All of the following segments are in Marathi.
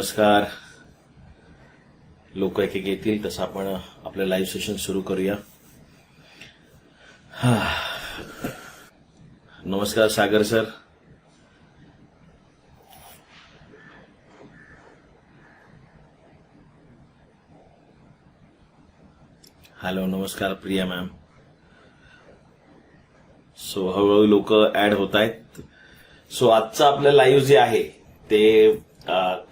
नमस्कार. लोक एक एक येतील तसं आपण आपलं लाईव्ह सेशन सुरू करूया. नमस्कार सागर सर. हॅलो नमस्कार प्रिया मॅम सो हळूहळू लोक ऍड होत आहेत. सो आजचं आपलं लाईव्ह जे आहे ते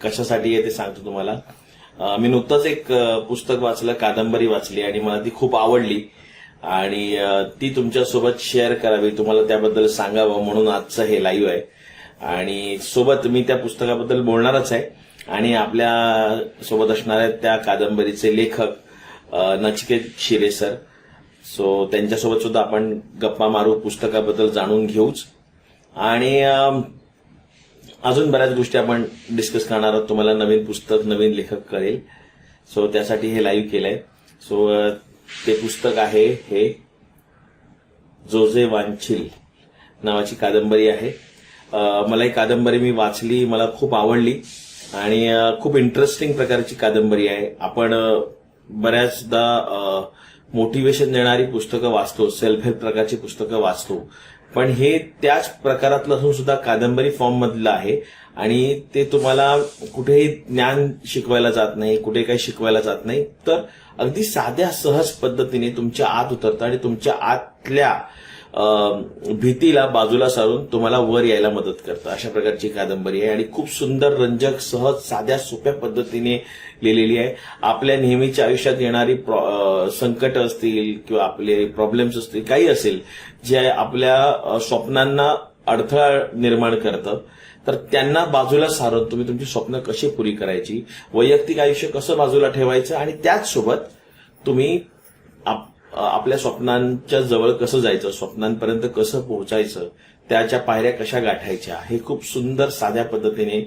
कशासाठी आहे ते सांगतो तुम्हाला. मी नुकतंच एक पुस्तक वाचलं कादंबरी वाचली आणि मला ती खूप आवडली. आणि ती तुमच्यासोबत शेअर करावी तुम्हाला त्याबद्दल सांगावं म्हणून आजचं हे लाईव्ह आहे. आणि सोबत मी त्या पुस्तकाबद्दल बोलणारच आहे. आणि आपल्यासोबत असणाऱ्या त्या कादंबरीचे लेखक नचिकेत शिरे सर. सो त्यांच्यासोबत सुद्धा आपण गप्पा मारू पुस्तकाबद्दल जाणून घेऊच. आणि अजून बऱ्याच गोष्टी आपण डिस्कस करणार आहोत. तुम्हाला नवीन पुस्तक नवीन लेखक कळेल. सो त्यासाठी हे लाईव्ह केलंय. सो ते पुस्तक आहे हे जोजे वांछील नावाची कादंबरी आहे. मला ही कादंबरी मी वाचली मला खूप आवडली आणि खूप इंटरेस्टिंग प्रकारची कादंबरी आहे. आपण बऱ्याचदा मोटिवेशन देणारी पुस्तकं वाचतो सेल्फ हेल्प प्रकारची पुस्तकं वाचतो. पण हे त्याच प्रकारातलं असून सुद्धा कादंबरी फॉर्म मधलं आहे. आणि ते तुम्हाला कुठेही ज्ञान शिकवायला जात नाही कुठे काही शिकवायला जात नाही. तर अगदी साध्या सहज पद्धतीने तुमच्या आत उतरतं आणि तुमच्या आतल्या भीतीला बाजूला सारून तुम्हाला वर यायला मदत करतं. अशा प्रकारची कादंबरी आहे आणि खूप सुंदर रंजक सहज साध्या सोप्या पद्धतीने लिहिलेली आहे. आपल्या नेहमीच्या आयुष्यात येणारी प्रॉ- संकट असतील किंवा आपले प्रॉब्लेम्स असतील काही असेल जे आपल्या स्वप्नांना अडथळा निर्माण करतं तर त्यांना बाजूला सारून तुम्ही तुमची स्वप्न कशी पुरी करायची वैयक्तिक आयुष्य कसं बाजूला ठेवायचं आणि त्याचसोबत तुम्ही आप- आपल्या स्वप्नांच्या जवळ कसं जायचं स्वप्नांपर्यंत कसं पोहोचायचं त्याच्या पायऱ्या कशा गाठायच्या हे खूप सुंदर साध्या पद्धतीने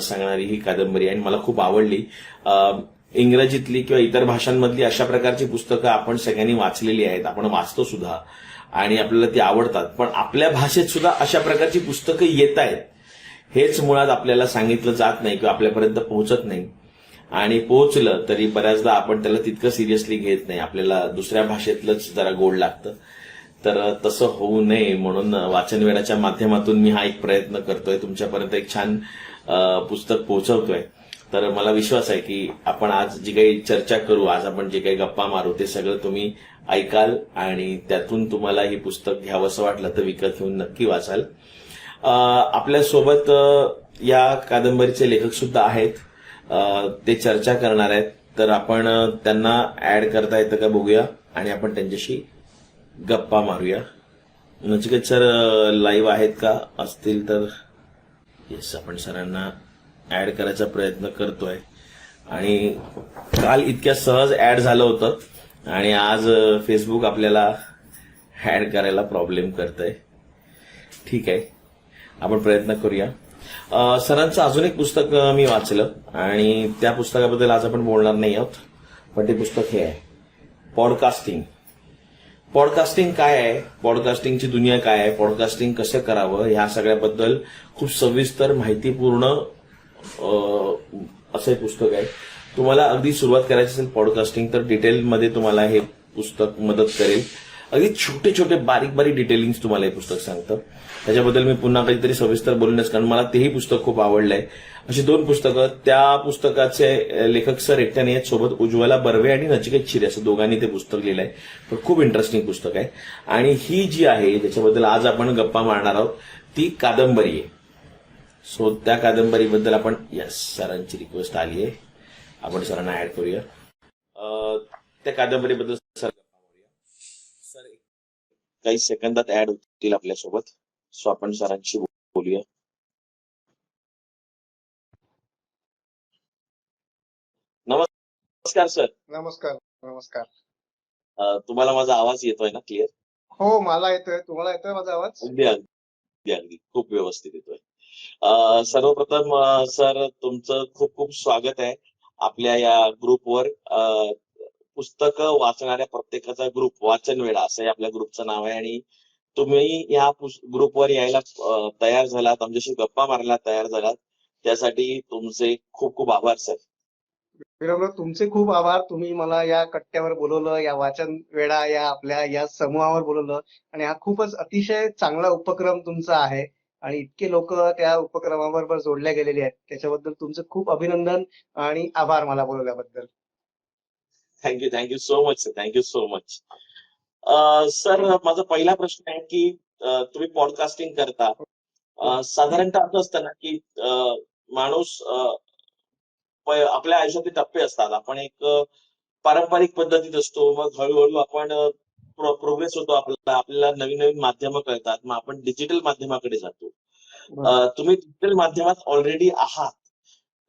सांगणारी ही कादंबरी आणि मला खूप आवडली. इंग्रजीतली किंवा इतर भाषांमधली अशा प्रकारची पुस्तकं आपण सगळ्यांनी वाचलेली आहेत आपण वाचतो सुद्धा आणि आपल्याला ती आवडतात. पण आपल्या भाषेत सुद्धा अशा प्रकारची पुस्तकं येत आहेत. हेच मुळात आपल्याला सांगितलं जात नाही किंवा आपल्यापर्यंत पोहोचत नाही. आणि पोहोचलं तरी बऱ्याचदा आपण त्याला तितकं सिरियसली घेत नाही. आपल्याला दुसऱ्या भाषेतलंच जरा गोड लागतं. तर तसं होऊ नये म्हणून वाचनवेळाच्या माध्यमातून मी हा एक प्रयत्न करतोय. तुमच्यापर्यंत एक छान पुस्तक पोहोचवतोय. तर मला विश्वास आहे की आपण आज जी काही चर्चा करू आज आपण जे काही गप्पा मारू ते सगळं तुम्ही ऐकाल आणि त्यातून तुम्हाला हे पुस्तक घ्यावंसं वाटलं तर विकत घेऊन नक्की वाचाल. आपल्यासोबत या कादंबरीचे लेखक सुद्धा आहेत. ते चर्चा करणार आहेत. तर आपण त्यांना ऍड करता येतं का बघूया. आणि आपण त्यांच्याशी गप्पा मारूया. नचिकेत सर लाईव्ह आहेत का? असतील तर येस आपण सरांना ऍड करायचा प्रयत्न करतोय. आणि काल इतक्या सहज ऍड झालं होतं. आणि आज फेसबुक आपल्याला ऍड करायला प्रॉब्लेम करतंय. ठीक आहे. आपण प्रयत्न करूया. सरांचं अजून एक पुस्तक मी वाचलं. आणि त्या पुस्तकाबद्दल आज आपण बोलणार नाही आहोत. पण ते पुस्तक हे आहे. पॉडकास्टिंग पॉडकास्टिंग काय आहे? पॉडकास्टिंगची दुनिया काय आहे? पॉडकास्टिंग कसं करावं? ह्या सगळ्याबद्दल खूप सविस्तर माहितीपूर्ण असं हे पुस्तक आहे. तुम्हाला अगदी सुरुवात करायची असेल पॉडकास्टिंग तर डिटेलमध्ये तुम्हाला हे पुस्तक मदत करेल. अगदी छोटे छोटे बारीक बारीक डिटेलिंग तुम्हाला हे पुस्तक सांगतं. त्याच्याबद्दल मी पुन्हा काहीतरी सविस्तर बोलूनच कारण मला तेही पुस्तक खूप आवडलंय. अशी दोन पुस्तकं त्या पुस्तकाचे लेखक सर एकट्याने आहेत सोबत उज्ज्वला बर्वे आणि नचिकेत शिरे असं दोघांनी ते पुस्तक लिहिलंय. पण खूप इंटरेस्टिंग पुस्तक आहे. आणि ही जी आहे ज्याच्याबद्दल आज आपण गप्पा मारणार आहोत ती कादंबरी आहे. सो त्या कादंबरीबद्दल आपण यस सरांची रिक्वेस्ट आली आहे. आपण सरांना ऍड करूया. त्या कादंबरीबद्दल सर काही सेकंदात ऍड होतील आपल्यासोबत. सो आपण सरांशी बोलूया. नमस्कार सर. नमस्कार नमस्कार. तुम्हाला माझा आवाज येतोय ना क्लिअर हो मला येतोय. तुम्हाला येतोय माझा आवाज? अगदी अगदी अगदी. खूप व्यवस्थित येतोय. सर्वप्रथम सर तुमचं खूप खूप स्वागत आहे. आपल्या या ग्रुपवर पुस्तकं वाचणाऱ्या प्रत्येकाचा ग्रुप वाचन वेळा असं आपल्या ग्रुपचं नाव आहे. आणि तुम्ही या ग्रुपवर यायला तयार झालात आमच्याशी गप्पा मारायला तयार झालात. त्यासाठी तुमचे खूप खूप आभार सर. विनम्र तुमचे खूप आभार. तुम्ही मला या कट्ट्यावर बोलवलं या वाचन वेळा या आपल्या या समूहावर बोलवलं आणि हा खूपच अतिशय चांगला उपक्रम तुमचा आहे आणि इतके लोक त्या उपक्रमाबरोबर जोडल्या गेलेले आहेत. त्याच्याबद्दल तुमचं खूप अभिनंदन आणि आभार मला बोलवल्याबद्दल. Thank you thank you so much sir thank you so much sir माझा पहिला प्रश्न आहे की तुम्ही पॉडकास्टिंग करता. साधारणतः असं असतं ना की माणूस आपल्या आयुष्यातले टप्पे असतात. आपण एक पारंपरिक पद्धतीत असतो. मग हळूहळू आपण प्रोग्रेस होतो आपल्याला. आपल्याला नवीन नवीन माध्यमं कळतात. मग आपण डिजिटल माध्यमाकडे जातो. तुम्ही डिजिटल माध्यमात ऑलरेडी आहात.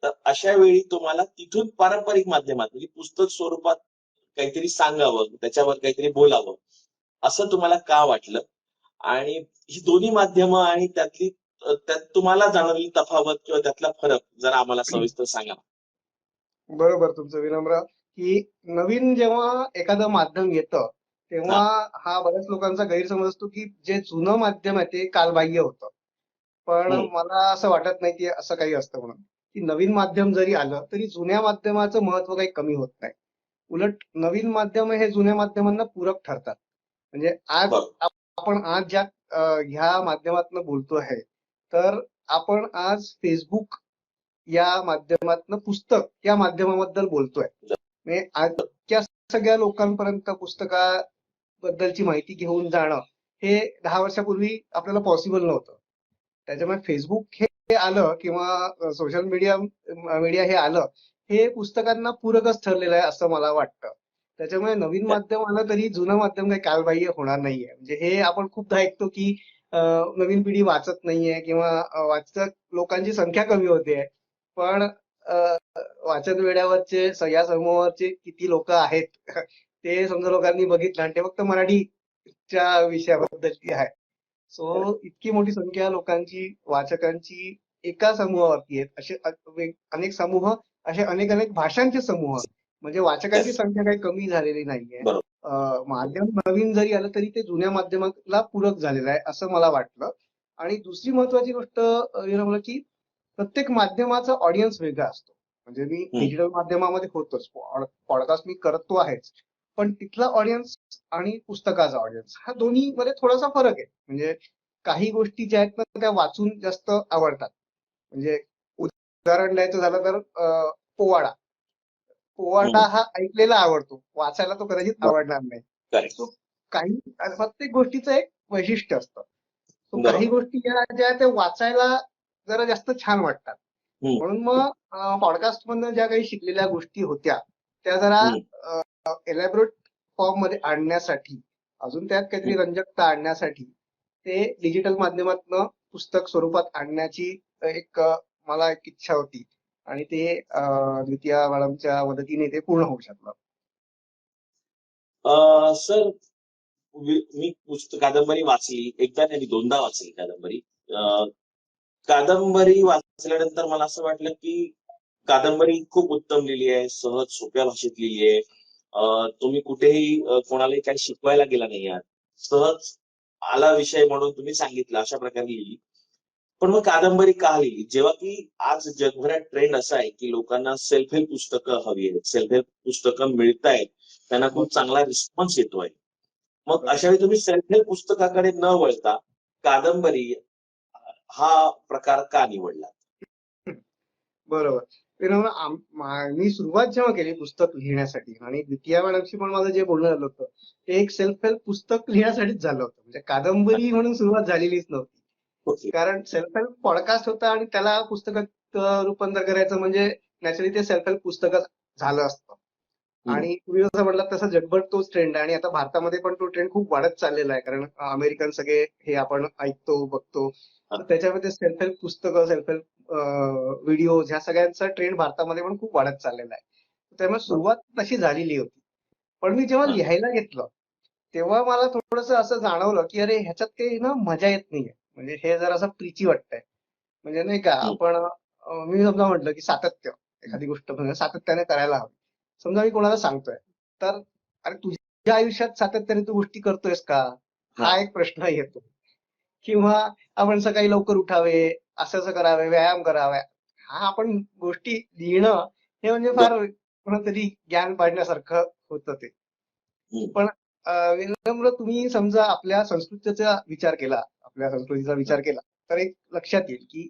तर अशा वेळी तुम्हाला तिथून पारंपरिक माध्यमात म्हणजे पुस्तक स्वरूपात काहीतरी सांगावं त्याच्यावर काहीतरी बोलावं. असं तुम्हाला का वाटलं? आणि ही दोन्ही माध्यमं आणि त्यातली त्यात तुम्हाला जाणवलेली तफावत किंवा त्यातला फरक जरा आम्हाला सविस्तर सांगा. बरोबर तुमचं विनम्र. की नवीन जेव्हा एखादं माध्यम येतं तेव्हा हा. बऱ्याच लोकांचा गैरसमज असतो की जे जुनं माध्यम आहे ते कालबाह्य होतं. पण हम्म. मला असं वाटत नाही की असं काही असतं म्हणून. की नवीन माध्यम जरी आलं तरी जुन्या माध्यमाचं महत्त्व काही कमी होत नाही. उलट नवीन माध्यम हे जुन्या माध्यमांना पूरक ठरतात. म्हणजे आज. आपण आज ज्या ह्या माध्यमातून बोलतो आहे तर आपण आज फेसबुक या माध्यमातनं पुस्तक या माध्यमाबद्दल बोलतोय. म्हणजे आजच्या सगळ्या लोकांपर्यंत पुस्तकाबद्दलची माहिती घेऊन जाणं हे दहा वर्षापूर्वी आपल्याला पॉसिबल नव्हतं. त्याच्यामुळे फेसबुक हे आलं किंवा सोशल मीडिया मीडिया हे आलं हे पुस्तकांना पूरकच ठरलेलं आहे असं मला वाटतं. त्याच्यामुळे नवीन माध्यम आलं तरी जुनं माध्यम काही कालबाह्य होणार नाहीये. म्हणजे हे आपण खूपदा ऐकतो की नवीन पिढी वाचत नाहीये किंवा वाचक लोकांची संख्या कमी होते. पण वाचन वेड्यावरचे या समूहावरचे किती लोक आहेत ते समजा लोकांनी बघितलं आणि ते फक्त मराठीच्या विषयाबद्दलची आहे. सो इतकी मोठी संख्या लोकांची वाचकांची एका समूहावरती आहेत. असे अनेक समूह असे अनेक अनेक भाषांचे समूह म्हणजे वाचकांची. संख्या काही कमी झालेली नाहीये. माध्यम नवीन जरी आलं तरी ते जुन्या माध्यमाला पूरक झालेलं आहे असं मला वाटलं. आणि दुसरी महत्वाची गोष्ट की प्रत्येक माध्यमाचा ऑडियन्स वेगळा असतो. म्हणजे मी. डिजिटल माध्यमामध्ये होतोच. पॉडकास्ट मी करतो आहेच. पण तिथला ऑडियन्स आणि पुस्तकाचा ऑडियन्स हा दोन्ही मध्ये थोडासा फरक आहे. म्हणजे काही गोष्टी ज्या आहेत ना त्या वाचून जास्त आवडतात. म्हणजे उदाहरण द्यायचं झालं तर पोवाडा. पोवाडा हा ऐकलेला आवडतो. वाचायला तो कदाचित. आवडणार नाही. काही प्रत्येक गोष्टीचं एक वैशिष्ट्य असतं. काही गोष्टी ज्या ज्या त्या वाचायला जरा जास्त छान वाटतात. म्हणून मग पॉडकास्ट मधनं ज्या काही शिकलेल्या गोष्टी होत्या त्या जरा एलॅबोरेट फॉर्ममध्ये आणण्यासाठी अजून त्यात काहीतरी रंजकता आणण्यासाठी ते डिजिटल माध्यमातनं पुस्तक स्वरूपात आणण्याची एक मला एक इच्छा होती आणि ते द्वितीय द्वितीया मॅडमच्या मदतीने ते पूर्ण होऊ शकलं. अं, सर मी पुस्तक कादंबरी वाचली. एकदा नाही दोनदा वाचली कादंबरी. अं, कादंबरी वाचल्यानंतर मला असं वाटलं की कादंबरी खूप उत्तम लिहिली आहे सहज सोप्या भाषेत लिहिली आहे. तुम्ही कुठेही कोणालाही काही शिकवायला गेला नाही आहात. सहज आला विषय म्हणून तुम्ही सांगितलं अशा प्रकारे लिहिली. पण मग कादंबरी का लिहिली जेव्हा की आज जगभरात ट्रेंड असा आहे की लोकांना सेल्फ हेल्प पुस्तकं हवी आहेत सेल्फ हेल्प पुस्तकं मिळतायत त्यांना खूप चांगला रिस्पॉन्स येतोय मग अशा वेळी तुम्ही सेल्फ हेल्प पुस्तकाकडे न वळता कादंबरी हा प्रकार का निवडला? बरोबर. मी सुरुवात जेव्हा केली पुस्तक लिहिण्यासाठी आणि द्वितीय मॅडमशी पण माझं जे बोलणं झालं होतं ते एक सेल्फ हेल्प पुस्तक लिहिण्यासाठीच झालं होतं. म्हणजे कादंबरी म्हणून सुरुवात झालेलीच नव्हती. कारण सेल्फ हेल्प पॉडकास्ट होता आणि त्याला पुस्तकात रूपांतर करायचं म्हणजे नॅचरली ते सेल्फ हेल्प पुस्तकच झालं असतं. आणि तुम्ही जसं म्हटलं तसं जगभर तोच ट्रेंड आहे आणि आता भारतामध्ये पण तो ट्रेंड खूप वाढत चाललेला आहे. कारण अमेरिकन सगळे हे आपण ऐकतो बघतो. त्याच्यामध्ये सेल्फ हेल्प पुस्तकं सेल्फ हेल्प व्हिडिओ ह्या सगळ्यांचा ट्रेंड भारतामध्ये पण खूप वाढत चाललेला आहे. त्यामुळे सुरुवात तशी झालेली होती. पण मी जेव्हा. लिहायला घेतलं तेव्हा मला थोडंसं असं जाणवलं की अरे ह्याच्यात काही ना मजा येत नाहीये. म्हणजे हे जरा असं प्रीची वाटतंय म्हणजे नाही का. आपण मी समजा म्हटलं की सातत्य एखादी गोष्ट म्हणजे सातत्याने करायला हवी समजा मी कोणाला सांगतोय तर अरे तुझ्या आयुष्यात सातत्याने तू गोष्टी करतोयस का हा. एक प्रश्न येतो किंवा आपण सकाळी लवकर उठावे असं असं करावे व्यायाम करावा हा आपण गोष्टी लिहिणं हे म्हणजे फार कोणातरी ज्ञान पाडण्यासारखं होतं ते. पण विनम्र तुम्ही समजा आपल्या संस्कृतीचा विचार केला आपल्या संस्कृतीचा विचार केला तर एक लक्षात येईल की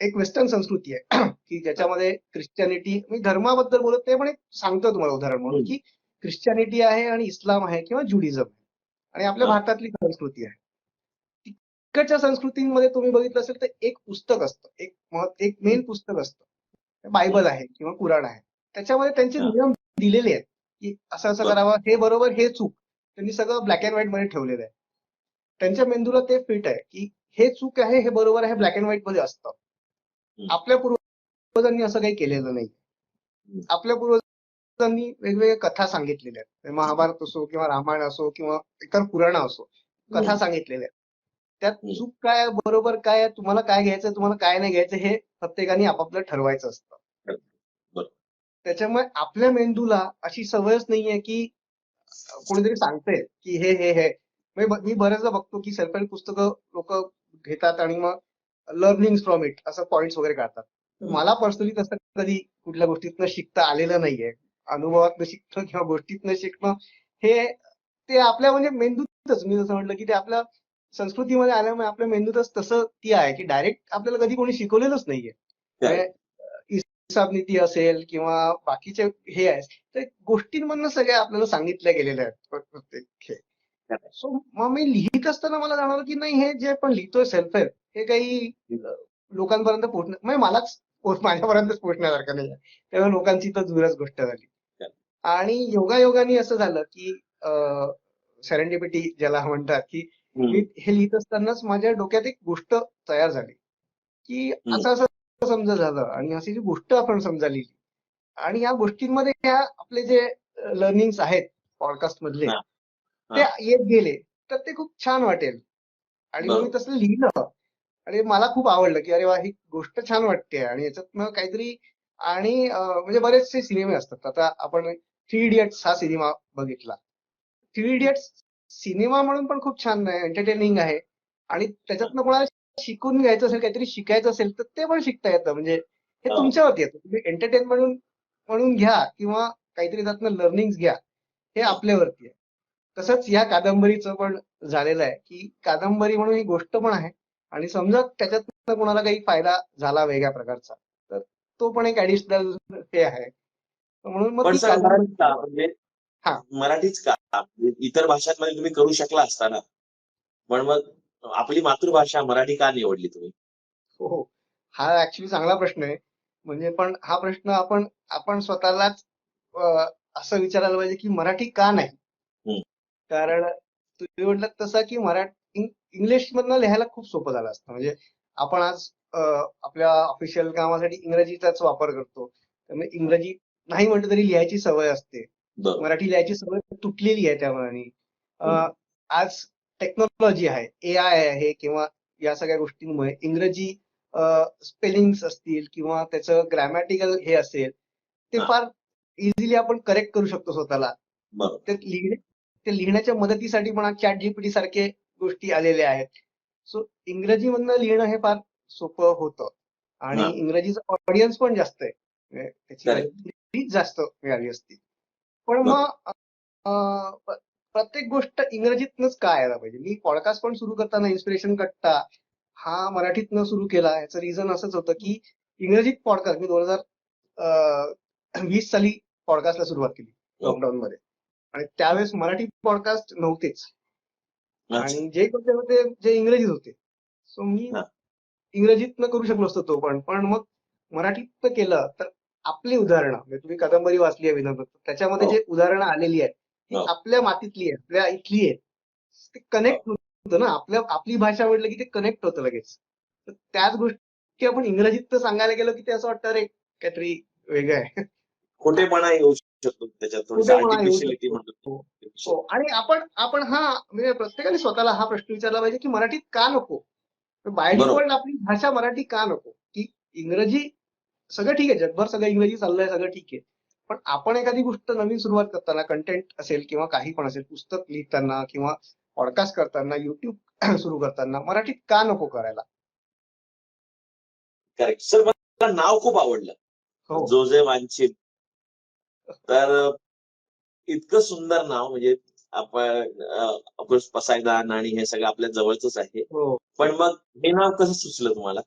एक वेस्टर्न संस्कृती आहे की ज्याच्यामध्ये ख्रिश्चॅनिटी मी धर्माबद्दल बोलत नाही पण एक सांगतो तुम्हाला उदाहरण म्हणून. की ख्रिश्चॅनिटी आहे आणि इस्लाम आहे किंवा ज्युडिझम आहे आणि आपल्या. भारतातली संस्कृती आहे तिकडच्या संस्कृतींमध्ये तुम्ही बघितलं असेल तर एक पुस्तक असतं एक एक मेन पुस्तक असतं बायबल आहे किंवा कुराण आहे त्याच्यामध्ये त्यांचे. नियम दिलेले आहेत की असं असं. करावं हे बरोबर हे चूक त्यांनी सगळं ब्लॅक अँड व्हाईटमध्ये ठेवलेलं आहे त्यांच्या मेंदूला ते फिट आहे की हे चूक आहे हे बरोबर आहे ब्लॅक अँड व्हाईटमध्ये असतं. आपल्या पूर्वजांनी असं काही केलेलं नाही. आपल्या पूर्वजांनी वेगवेगळ्या कथा सांगितलेल्या आहेत महाभारत असो किंवा रामायण असो किंवा इतर पुराण असो कथा. सांगितलेल्या आहेत त्यात. चूक काय बरोबर काय आहे, तुम्हाला काय घ्यायचं तुम्हाला काय नाही घ्यायचं हे प्रत्येकाने आपापलं ठरवायचं असतं. त्याच्यामुळे आपल्या मेंदूला अशी सवयच नाहीये की कोणीतरी सांगतंय की हे हे हे मी ब- मी बऱ्याचदा बघतो की सेल्फ हेल्प पुस्तकं लोक घेतात आणि मग लर्निंग फ्रॉम इट असं पॉइंट्स वगैरे काढतात. मला पर्सनली तसं कधी कुठल्या गोष्टीतनं शिकता आलेलं नाहीये. अनुभवातनं शिकणं किंवा गोष्टीतनं शिकणं हे ते आपल्या म्हणजे मेंदूतच. मी जसं म्हटलं की ते आपल्या संस्कृतीमध्ये आल्यामुळे आपल्या मेंदूतच तसं ती आहे की डायरेक्ट आपल्याला कधी कोणी शिकवलेलंच नाहीये. म्हणजे, हिसाब नीती असेल किंवा बाकीचे हे आहे तर गोष्टींमधनं सगळ्या आपल्याला सांगितल्या गेलेल्या आहेत. प्र- प्रत्येक हे. सो मग मी लिहित असताना मला जाणवलं की नाही हे जे आपण लिहितोय सेल्फ हेल्प हे काही लोकांपर्यंत पोहोचणं म्हणजे मलाच माझ्यापर्यंतच पोहोचण्यासारखं नाही तेव्हा लोकांची तर दूरच गोष्ट झाली. आणि योगायोगाने असं झालं की सेरेंडिपिटी ज्याला म्हणतात की हे लिहित असतानाच माझ्या डोक्यात एक गोष्ट तयार झाली. की असं असं समजा झालं आणि अशी जी गोष्ट आपण समजा लिहिली. आणि या गोष्टींमध्ये ह्या आपले जे लर्निंग्स आहेत पॉडकास्ट मधले. ते येत गेले तर ते खूप छान वाटेल. आणि मग मी. तसं लिहिलं. आणि मला खूप आवडलं की अरे वा ही गोष्ट छान वाटते आणि याच्यातनं काहीतरी आणि म्हणजे बरेचसे सिनेमे असतात. आता आपण थ्री इडियट्स हा सिनेमा बघितला. थ्री इडियट्स सिनेमा म्हणून पण खूप छान आहे एंटरटेनिंग आहे. आणि त्याच्यातनं कोणाला शिकून घ्यायचं असेल काहीतरी शिकायचं असेल तर ते पण शिकता येतं. म्हणजे हे हो. तुमच्यावरती येतं. तुम्ही एंटरटेन म्हणून म्हणून घ्या किंवा काहीतरी त्यातनं लर्निंग घ्या. हे आपल्यावरती आहे. तसंच या कादंबरीचं पण झालेलं आहे की कादंबरी म्हणून ही गोष्ट पण आहे. आणि समजा त्याच्यातनं कोणाला काही फायदा झाला वेगळ्या प्रकारचा तर तो पण एक ऍडिशनल हे आहे. म्हणून मग मराठीच का? म्हणजे हा. मराठीच का? म्हणजे इतर भाषांमध्ये तुम्ही करू शकला असता ना. पण मग आपली मातृभाषा मराठी का निवडली तुम्ही? हो हो. हा ऍक्च्युली चांगला प्रश्न आहे. म्हणजे पण हा प्रश्न आपण आपण स्वतःलाच असं विचारायला पाहिजे की मराठी का नाही. कारण तुम्ही म्हटलं तसं की मराठी इंग्लिश मधनं लिहायला खूप सोपं झालं असतं. म्हणजे आपण आज आपल्या ऑफिशियल कामासाठी इंग्रजीचाच वापर करतो. त्यामुळे इंग्रजी नाही म्हटलं तरी लिहायची सवय असते. मराठी लिहायची सवय तुटलेली आहे त्यामुळे. आज टेक्नॉलॉजी आहे ए आय आहे किंवा या सगळ्या गोष्टींमुळे इंग्रजी स्पेलिंग्स असतील किंवा त्याचं ग्रॅमॅटिकल हे असेल ते. फार इझिली आपण करेक्ट करू शकतो स्वतःला. लिहिणे ते लिहिण्याच्या मदतीसाठी पण चॅट जीपीटी सारखे गोष्टी आलेल्या आहेत. सो इंग्रजीमधनं लिहिणं हे फार सोपं होतं. आणि हा. इंग्रजीचं ऑडियन्स पण जास्त आहे. म्हणजे त्याची जास्त मिळाली असती. पण मग प्रत्येक गोष्ट इंग्रजीतनंच का यायला पाहिजे. मी पॉडकास्ट पण सुरू करताना इन्स्पिरेशन कट्टा हा मराठीतनं सुरू केला. याचं रिझन असंच होतं की इंग्रजीत पॉडकास्ट मी दोन हजार वीस साली पॉडकास्टला सुरुवात केली हो. लॉकडाऊन मध्ये. आणि त्यावेळेस मराठी पॉडकास्ट नव्हतेच. आणि जे होते होते जे इंग्रजीत होते सो मी हा. इंग्रजीतनं करू शकलो असतो तो पण पण मग मराठीतनं केलं तर आपली उदाहरणं म्हणजे तुम्ही कादंबरी वाचली आहे विनोद त्याच्यामध्ये हो. जे उदाहरणं आलेली आहेत ती हो. आपल्या मातीतली आहे आपल्या इथली आहे ते कनेक्ट होतं ना आपल्या आपली भाषा म्हटलं की ते कनेक्ट होतं लगेच तर त्याच गोष्टी आपण इंग्रजीत सांगायला गेलो की ते असं वाटतं अरे काहीतरी वेगळं आहे खोटेपणा येऊ त्याच्यात थोडीशी आर्टिफिशियलिटी. म्हणतो. हो आणि आपण आपण हा म्हणजे प्रत्येकाने स्वतःला हा प्रश्न विचारला पाहिजे की मराठीत का नको? बाय बरोबर. डिफॉल्ट आपली भाषा मराठी का नको? की इंग्रजी सगळं ठीक आहे जगभर सगळं इंग्रजी चाललंय सगळं ठीक आहे. पण आपण एखादी गोष्ट नवीन सुरुवात करताना कंटेंट असेल किंवा काही पण असेल पुस्तक लिहिताना किंवा पॉडकास्ट करताना युट्यूब सुरू करताना मराठीत का नको करायला? करेक्ट सर मला नाव खूप आवडलं. हो. जोजे वांचित तर इतकं सुंदर नाव म्हणजे आपण पसायदान आणि हे सगळं आपल्या जवळच आहे. हो. पण मग हे नाव कसं सुचलं तुम्हाला?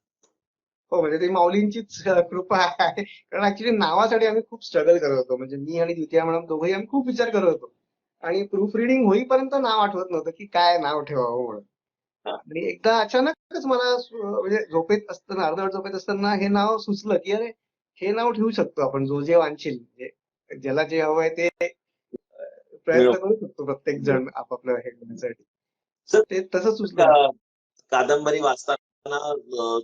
हो म्हणजे ती माऊलींचीच कृपा आहे. कारण ऍक्च्युली नावासाठी आम्ही खूप स्ट्रगल करत होतो. म्हणजे मी आणि द्वितीया मॅडम दोघंही आम्ही खूप विचार करत होतो. आणि प्रूफ रिडिंग होईपर्यंत नाव आठवत नव्हतं की काय नाव ठेवावं म्हणून. आणि एकदा अचानकच मला म्हणजे झोपेत असताना अर्धवट झोपेत असताना हे नाव सुचलं की अरे हे नाव ठेवू शकतो आपण जो जे वांछील. म्हणजे ज्याला जे हवंय ते अ, प्रयत्न करू शकतो प्रत्येक जण आपापल्या हे करण्यासाठी. तर- ते तसं सुचलं. का- कादंबरी वाचताना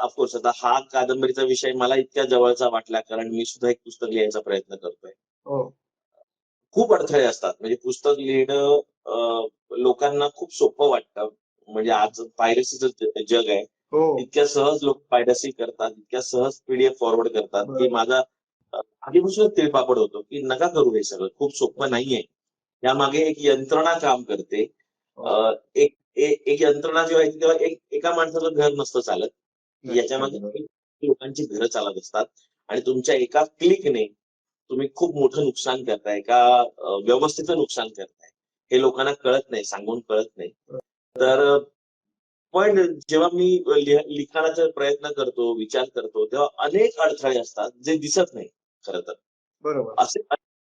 ऑफकोर्स आता हा कादंबरीचा विषय मला इतक्या जवळचा वाटला कारण मी सुद्धा एक पुस्तक लिहायचा प्रयत्न करतोय. हो. खूप अडथळे असतात. म्हणजे पुस्तक लिहिणं लोकांना खूप सोपं वाटतं. म्हणजे आज पायरसीचं जग आहे. हो. इतक्या सहज लोक पायरसी करतात इतक्या सहज पीडीएफ फॉरवर्ड करतात की. माझा आधीपासूनच तिळपापड होतो की नका करू हे सगळं. खूप सोपं नाहीये. यामागे एक यंत्रणा काम करते. हो. एक एक यंत्रणा जेव्हा येते तेव्हा एक एका माणसाचं घर नसतं चालत. याच्यामध्ये लोकांची घरं चालत असतात. आणि तुमच्या एका क्लिकने तुम्ही खूप मोठं नुकसान करताय एका व्यवस्थेचं नुकसान करताय. हे लोकांना कळत नाही सांगून कळत नाही. तर पण जेव्हा मी लिखाणाचा प्रयत्न करतो विचार करतो तेव्हा अनेक अडथळे असतात जे दिसत नाही. खरं तर. बरोबर. असे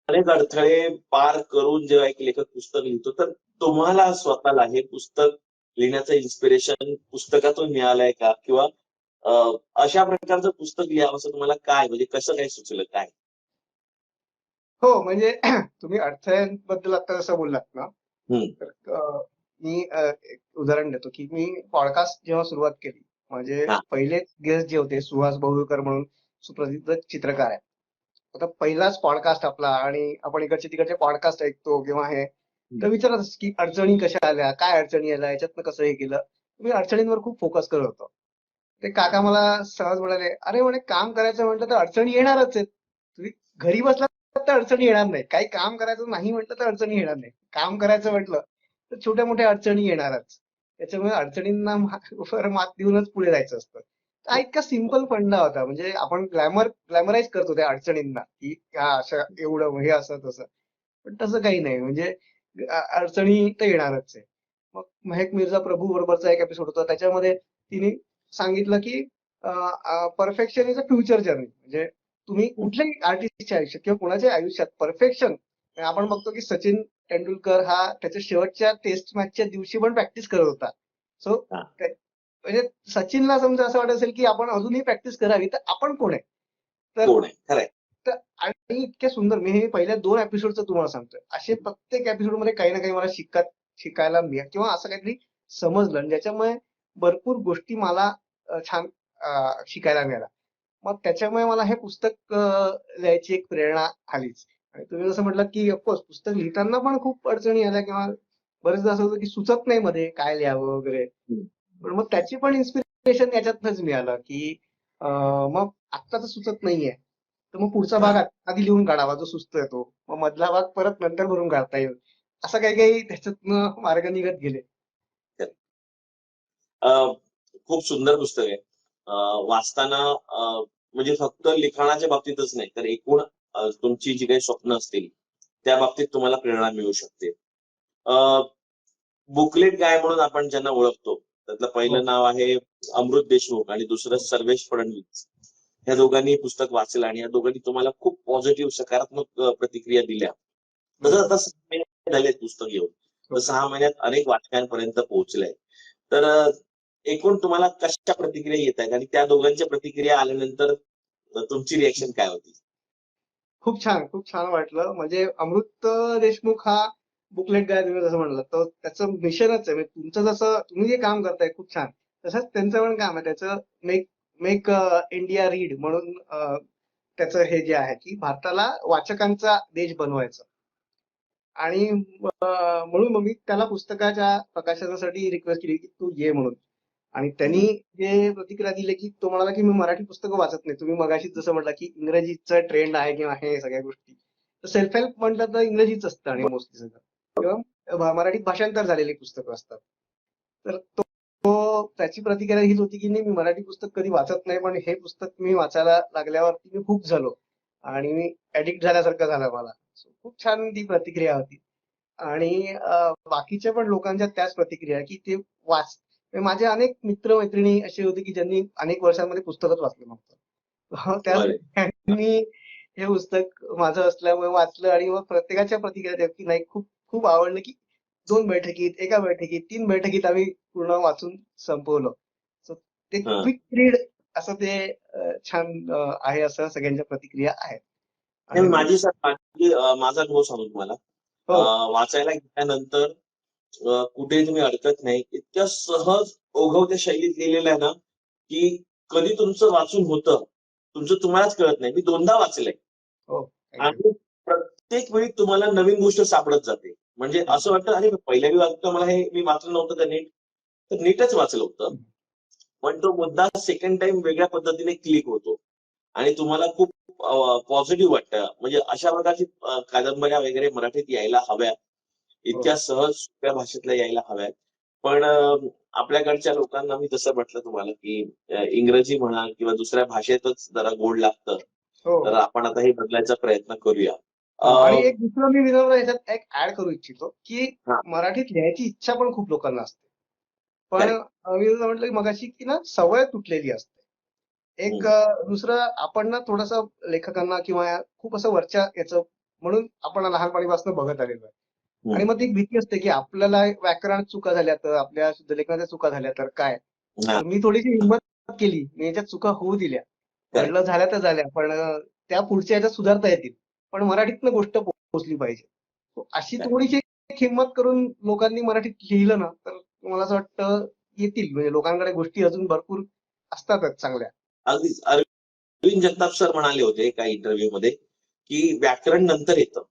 अनेक अडथळे पार करून जेव्हा एक लेखक पुस्तक लिहितो तर तुम्हाला स्वतःला हे पुस्तक लिहिण्याचं इन्स्पिरेशन पुस्तकातून मिळालंय का? किंवा अशा प्रकारचं पुस्तक लिहावं असं तुम्हाला काय म्हणजे कसं काय सुचलं काय? हो म्हणजे तुम्ही अडथळ्यांबद्दल आता जसं बोललात ना. तर मी एक उदाहरण देतो की मी पॉडकास्ट जेव्हा सुरुवात केली म्हणजे. पहिले गेस्ट जे होते सुहास बहुळकर म्हणून सुप्रसिद्ध चित्रकार आहेत. आता पहिलाच पॉडकास्ट आपला आणि आपण इकडचे तिकडचे पॉडकास्ट ऐकतो किंवा हे तर विचारत की अडचणी कशा आल्या काय अडचणी आल्या याच्यातनं कसं हे केलं? मी अडचणींवर खूप फोकस करत होतो. ते काका मला सहज म्हणाले अरे म्हणे काम करायचं म्हटलं तर अडचणी येणारच आहेत. तुम्ही घरी बसला तर अडचणी येणार नाही काही काम करायचं नाही म्हटलं तर अडचणी येणार नाही काम करायचं म्हटलं तर छोट्या मोठ्या अडचणी येणारच. त्याच्यामुळे अडचणींना मात देऊनच पुढे जायचं असतं. हा इतका सिंपल फंडा होता. म्हणजे आपण ग्लॅमर ग्लॅमराईज करतो त्या अडचणींना की ह्या अशा एवढं हे असं तसं. पण तसं काही नाही. म्हणजे अडचणी तर येणारच आहे. मग महक मिर्झा प्रभू बरोबरचा एक एपिसोड होता. त्याच्यामध्ये तिने सांगितलं की perfection is a future journey म्हणजे तुम्ही कुठल्याही आर्टिस्टच्या आयुष्यात किंवा कोणाच्या आयुष्यात परफेक्शन आपण बघतो की सचिन तेंडुलकर हा त्याच्या शेवटच्या टेस्ट मॅचच्या दिवशी पण प्रॅक्टिस करत होता. सो हा. म्हणजे सचिनला समजा असं वाटत असेल की आपण अजूनही प्रॅक्टिस करावी तर आपण कोण आहे? तर तर आणि इतक्या सुंदर मी हे पहिल्या दोन एपिसोडचं तुम्हाला सांगतोय. असे प्रत्येक एपिसोडमध्ये काही ना काही मला शिकत शिकायला मिळाल. किंवा असं काहीतरी समजलं आणि ज्याच्यामुळे भरपूर गोष्टी मला छान शिकायला मिळाल्या. मग त्याच्यामुळे मला हे पुस्तक लिहायची एक प्रेरणा आलीच. आणि तुम्ही जसं म्हटलं की ऑफकोर्स पुस्तक लिहिताना पण खूप अडचणी आल्या किंवा बरेचदा असं होतं की सुचत नाही मध्ये काय लिहावं वगैरे. पण मग त्याची पण इन्स्पिरेशन याच्यातनच मिळालं की मग आत्ता तर सुचत नाहीये. तर मग पुढचा भाग आधी लिहून काढावा जो सुचतोय तो. मग मधला भाग परत नंतर भरून काढता येईल. असं काही काही त्याच्यातनं मार्ग निघत गेले. अं, खूप सुंदर पुस्तक आहे. वाचताना म्हणजे फक्त लिखाणाच्या बाबतीतच नाही तर एकूण तुमची जी काही स्वप्न असतील त्या बाबतीत तुम्हाला प्रेरणा मिळू शकते. बुकलेट गाय म्हणून आपण ज्यांना ओळखतो त्यातलं पहिलं हो. नाव आहे अमृत देशमुख आणि दुसरं सर्वेश फडणवीस. ह्या दोघांनी हे पुस्तक वाचलं आणि या दोघांनी तुम्हाला खूप पॉझिटिव्ह सकारात्मक प्रतिक्रिया दिल्या. तसं आता सहा महिने झाले पुस्तक येऊन तर सहा महिन्यात अनेक वाचकांपर्यंत पोहोचलंय. तर एकूण तुम्हाला कशा प्रतिक्रिया येत आहेत? आणि त्या दोघांच्या प्रतिक्रिया आल्यानंतर तुमची रिएक्शन काय होती? खूप छान खूप छान वाटलं. म्हणजे अमृत देशमुख हा बुकलेट गाय तुम्ही जसं म्हणलं. तर त्याचं मिशनच आहे. म्हणजे तुमचं जसं तुम्ही जे काम करताय खूप छान. तसंच त्यांचं पण काम आहे. त्याचं मेक मेक इंडिया रीड म्हणून uh, त्याचं हे जे आहे की भारताला वाचकांचा देश बनवायचं. आणि uh, म्हणून मग मी त्याला पुस्तकाच्या प्रकाशनासाठी रिक्वेस्ट केली की तू ये म्हणून. आणि त्यांनी जे प्रतिक्रिया दिली की तो म्हणाला की मी मराठी पुस्तकं वाचत नाही. तुम्ही मगाशी जसं म्हटलं की इंग्रजीचं ट्रेंड आहे किंवा हे सगळ्या गोष्टी. तर सेल्फ हेल्प म्हटलं तर इंग्रजीच असतं आणि मोस्टली सगळं. किंवा मराठीत भाषांतर झालेली पुस्तकं असतात. तर तो तो त्याची प्रतिक्रिया हीच होती की नाही मी मराठी पुस्तक कधी वाचत नाही पण हे पुस्तक मी वाचायला लागल्यावरती मी खूप झालो आणि मी ऍडिक्ट झाल्यासारखं झालं मला. खूप छान ती प्रतिक्रिया होती. आणि बाकीच्या पण लोकांच्या त्याच प्रतिक्रिया की ते वाच म्हणजे माझे अनेक मित्र मैत्रिणी असे होते की ज्यांनी अनेक वर्षांमध्ये पुस्तकच वाचलं नव्हतं. त्यांनी हे पुस्तक माझं असल्यामुळे वाचलं आणि मग प्रत्येकाच्या प्रतिक्रिया की नाही खूप खूप आवडलं की दोन बैठकीत एका बैठकीत तीन बैठकीत आम्ही पूर्ण वाचून संपवलं ते. क्विक रीड असं ते छान आहे असं सगळ्यांच्या प्रतिक्रिया आहेत माझी सर माझी अनुभव सांगू तुम्हाला हो. वाचायला घेतल्यानंतर अं, कुठेही तुम्ही अडकत नाही इतक्या सहज ओघवत्या शैलीत लिहिलेलं आहे ना की कधी तुमचं वाचून होतं तुमचं तुम्हालाच कळत नाही मी दोनदा वाचलंय हो. आणि प्रत्येक वेळी तुम्हाला नवीन गोष्ट सापडत जाते म्हणजे असं वाटतं अरे पहिल्या वाचतं मला हे मी वाचलं नव्हतं का नीट? तर नीटच वाचलं होतं. पण तो मुद्दा सेकंड टाइम वेगळ्या पद्धतीने क्लिक होतो. आणि तुम्हाला खूप पॉझिटिव्ह वाटतं. म्हणजे अशा प्रकारची कादंबऱ्या वगैरे मराठीत यायला हव्या इतक्या सहज सोप्या भाषेतल्या यायला हव्यात. पण आपल्याकडच्या लोकांना मी जसं म्हटलं तुम्हाला की इंग्रजी म्हणा किंवा दुसऱ्या भाषेतच जरा गोड लागतं. हो. तर आपण आता हे बदलायचा प्रयत्न करूया. आणि एक दुसरं मी विनोद याच्यात एक ऍड करू इच्छितो की. मराठीत लिहायची इच्छा पण खूप लोकांना असते. पण मी म्हटलं की मगाशी की ना सवय तुटलेली असते. एक दुसरं आपण ना थोडंसं लेखकांना किंवा खूप असं वरच्या याचं म्हणून आपण लहानपणीपासून बघत आलेलो आहे. आणि मग ती एक भीती असते की आपल्याला व्याकरण चुका झाल्या तर आपल्या शुद्धलेखनाच्या चुका झाल्या तर काय? मी थोडीशी हिंमत केली मी याच्यात चुका होऊ दिल्या. झाल्या तर झाल्या पण त्या पुढच्या याच्यात सुधारता येतील. पण मराठीतनं गोष्ट पोहोचली पाहिजे. अशी. थोडीशी एक हिंमत करून लोकांनी मराठीत लिहिलं ना तर मला असं वाटतं येतील. म्हणजे लोकांकडे गोष्टी अजून भरपूर असतातच चांगल्या. अगदीच. अरविंद जगताप सर म्हणाले होते एका इंटरव्ह्यू मध्ये की व्याकरण नंतर येतं.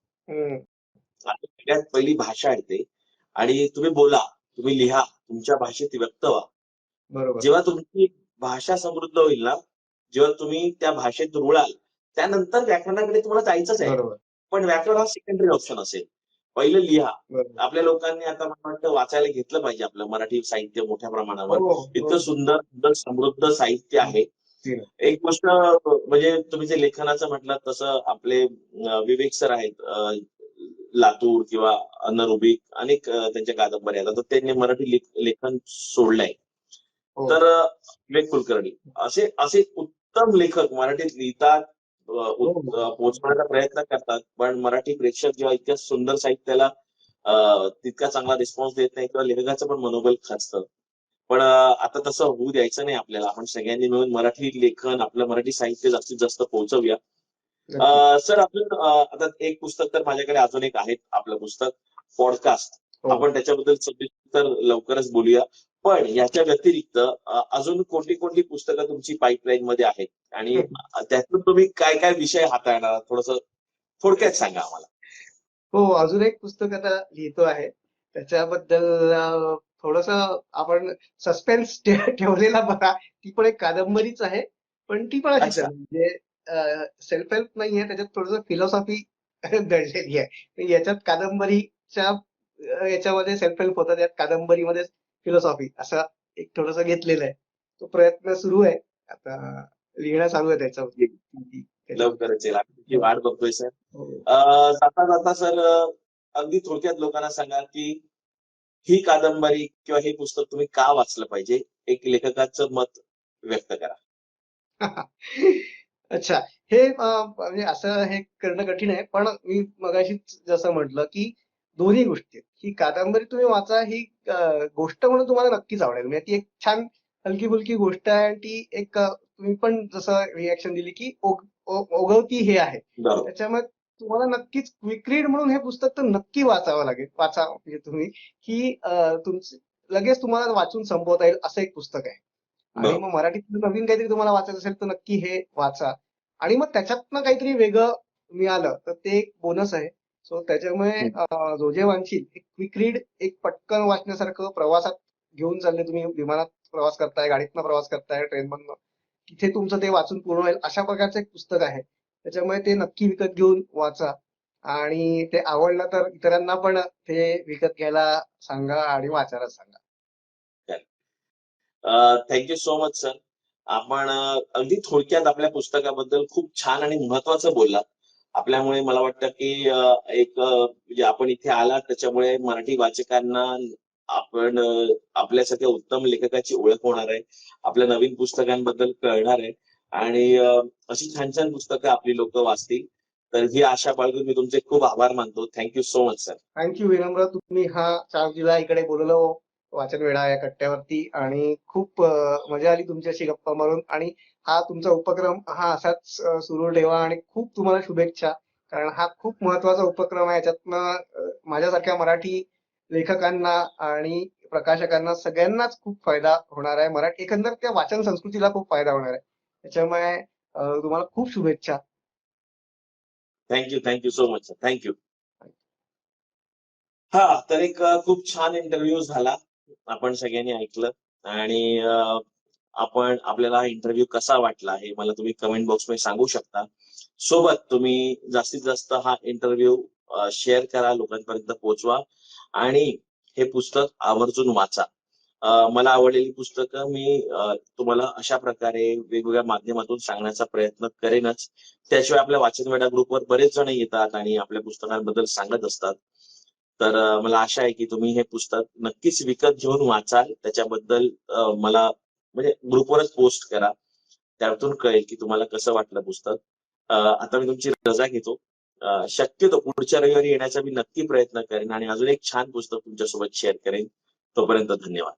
सगळ्यात पहिली भाषा येते आणि तुम्ही बोला तुम्ही लिहा तुमच्या भाषेत व्यक्त व्हा. बरोबर. जेव्हा तुमची भाषा समृद्ध होईल ना जेव्हा तुम्ही त्या भाषेत रुळाल त्यानंतर व्याकरणाकडे तुम्हाला जायचंच आहे. पण व्याकरण हा सेकंडरी ऑप्शन असेल. पहिलं लिहा. आपल्या लोकांनी आता मला वाटतं वाचायला घेतलं पाहिजे आपलं मराठी साहित्य मोठ्या प्रमाणावर. हो, इतकं हो. सुंदर सुंदर समृद्ध साहित्य आहे. एक गोष्ट म्हणजे तुम्ही जे लेखनाचं म्हटलं तसं आपले विवेक सर आहेत लातूर किंवा अनरुबिक अनेक त्यांच्या कादंबऱ्या आहेत. आता त्यांनी मराठी लेख- लेखन सोडलंय. हो. तर विवेक कुलकर्णी असे असे उत्तम लेखक मराठीत लिहितात. पोहोचवण्याचा प्रयत्न करतात. पण मराठी प्रेक्षक जेव्हा इतक्या सुंदर साहित्याला तितका चांगला रिस्पॉन्स देत नाही किंवा लेखकाचं पण मनोबल खचतं. पण आता तसं होऊ द्यायचं नाही आपल्याला. आपण सगळ्यांनी मिळून मराठी लेखन आपलं मराठी साहित्य जास्तीत जास्त पोहोचवूया. सर आपण आता एक पुस्तक तर माझ्याकडे अजून एक आहे आपलं पुस्तक पॉडकास्ट हो. आपण त्याच्याबद्दल सविस्तर लवकरच बोलूया. पण याच्या व्यतिरिक्त अजून कोणती कोणती पुस्तकं तुमची पाईपलाईन मध्ये आहेत? आणि त्यातून तुम्ही काय काय विषय हाताळणार थोडस थोडक्यात सांगा आम्हाला. हो अजून एक पुस्तक आता लिहितो आहे. त्याच्याबद्दल थोडस आपण सस्पेन्स ठेवलेला बरा. ती पण एक कादंबरीच आहे. पण ती पण. आहे. म्हणजे सेल्फ हेल्प नाहीये. त्याच्यात थोडस फिलॉसॉफी दडलेली आहे. याच्यात कादंबरीच्या याच्यामध्ये सेल्फ हेल्प होतं. त्यात कादंबरीमध्ये फिलॉसॉफी असं एक थोडस घेतलेलं आहे. तो प्रयत्न सुरू आहे. आता लिहिणं चालू आहे त्याच्यावरती. लवकरच येईल. आम्ही वाट बघतोय सर हो. जाता जाता सर अगदी थोडक्यात लोकांना सांगा की ही कादंबरी किंवा हे पुस्तक तुम्ही का वाचलं पाहिजे? एक लेखकाचं मत व्यक्त करा. अच्छा. हे म्हणजे असं हे करणं कठीण आहे. पण मी मगाशीच जसं म्हटलं की दोन्ही गोष्टी आहेत. ही कादंबरी तुम्ही वाचा ही गोष्ट म्हणून तुम्हाला नक्कीच आवडेल. म्हणजे ती एक छान हलकी फुलकी गोष्ट आहे आणि ती एक तुम्ही पण जसं रिॲक्शन दिली की ओघवती हे आहे. त्याच्यामुळे तुम्हाला नक्कीच क्विक रीड म्हणून हे पुस्तक तर नक्की वाचावं लागेल. वाचा म्हणजे तुम्ही. की अं, तुमची लगेच तुम्हाला वाचून संपवता येईल असं एक पुस्तक आहे. आणि. मग मराठीतलं नवीन काहीतरी तुम्हाला वाचायचं असेल तर नक्की हे वाचा. आणि मग त्याच्यातनं काहीतरी वेगळं मिळालं तर ते एक बोनस आहे. सो त्याच्यामुळे अं, जो जे वांशील एक क्विक रीड एक पटकन वाचण्यासारखं प्रवासात घेऊन चालले तुम्ही. विमानात प्रवास करताय गाडीतनं प्रवास करताय ट्रेनमधनं. तिथे तुमचं ते वाचून पूर्ण होईल. अशा प्रकारचं एक पुस्तक आहे. त्याच्यामुळे ते नक्की विकत घेऊन वाचा. आणि ते आवडलं तर इतरांना पण ते विकत घ्यायला सांगा आणि वाचायला सांगा. थँक्यू सो मच सर आपण अगदी थोडक्यात आपल्या पुस्तकाबद्दल खूप छान आणि महत्वाचं बोललात. आपल्यामुळे मला वाटतं की एक म्हणजे आपण इथे आला त्याच्यामुळे मराठी वाचकांना आपण आपल्यासारख्या उत्तम लेखकाची ओळख होणार आहे. आपल्या नवीन पुस्तकांबद्दल कळणार आहे. आणि अशी छान छान पुस्तकं आपली लोक वाचतील. तर ही आशा बाळगून मी तुमचे खूप आभार मानतो. Thank you so much sir thank you Vinamra. तुम्ही हा चार जुलै इकडे बोललो. वाचन वेळा या कट्ट्यावरती. आणि खूप मजा आली तुमच्याशी गप्पा मारून. आणि हा तुमचा उपक्रम हा असाच सुरू ठेवा आणि खूप तुम्हाला शुभेच्छा. कारण हा खूप महत्त्वाचा उपक्रम आहे. याच्यातनं माझ्यासारख्या मराठी लेखकांना आणि प्रकाशकांना सगळ्यांनाच खूप फायदा होणार आहे. मराठी एकंदर त्या वाचन संस्कृतीला खूप फायदा होणार आहे. त्याच्यामुळे तुम्हाला खूप शुभेच्छा. Thank you thank you so much thank you हा तर एक खूप छान इंटरव्ह्यू झाला. आपण सगळ्यांनी ऐकलं. आणि आपण आपल्याला इंटरव्ह्यू कसा वाटला हे मला तुम्ही कमेंट बॉक्समध्ये सांगू शकता. सोबत तुम्ही जास्तीत जास्त हा इंटरव्ह्यू शेअर करा लोकांपर्यंत पोहोचवा आणि हे पुस्तक आवर्जून वाचा. मला आवडलेली पुस्तकं मी तुम्हाला अशा प्रकारे वेगवेगळ्या माध्यमातून सांगण्याचा प्रयत्न करेनच. त्याशिवाय आपल्या वाचनवेडा ग्रुपवर बरेच जण येतात आणि आपल्या पुस्तकांबद्दल सांगत असतात. तर मला आशा आहे की तुम्ही हे पुस्तक नक्कीच विकत घेऊन वाचाल. त्याच्याबद्दल मला म्हणजे ग्रुपवरच पोस्ट करा. त्यातून कळेल की तुम्हाला कसं वाटलं पुस्तक. आता मी तुमची रजा घेतो. शक्यतो पुढच्या रविवारी येण्याचा मी नक्की प्रयत्न करेन आणि अजून एक छान पुस्तक तुमच्यासोबत शेअर करेन. तोपर्यंत धन्यवाद.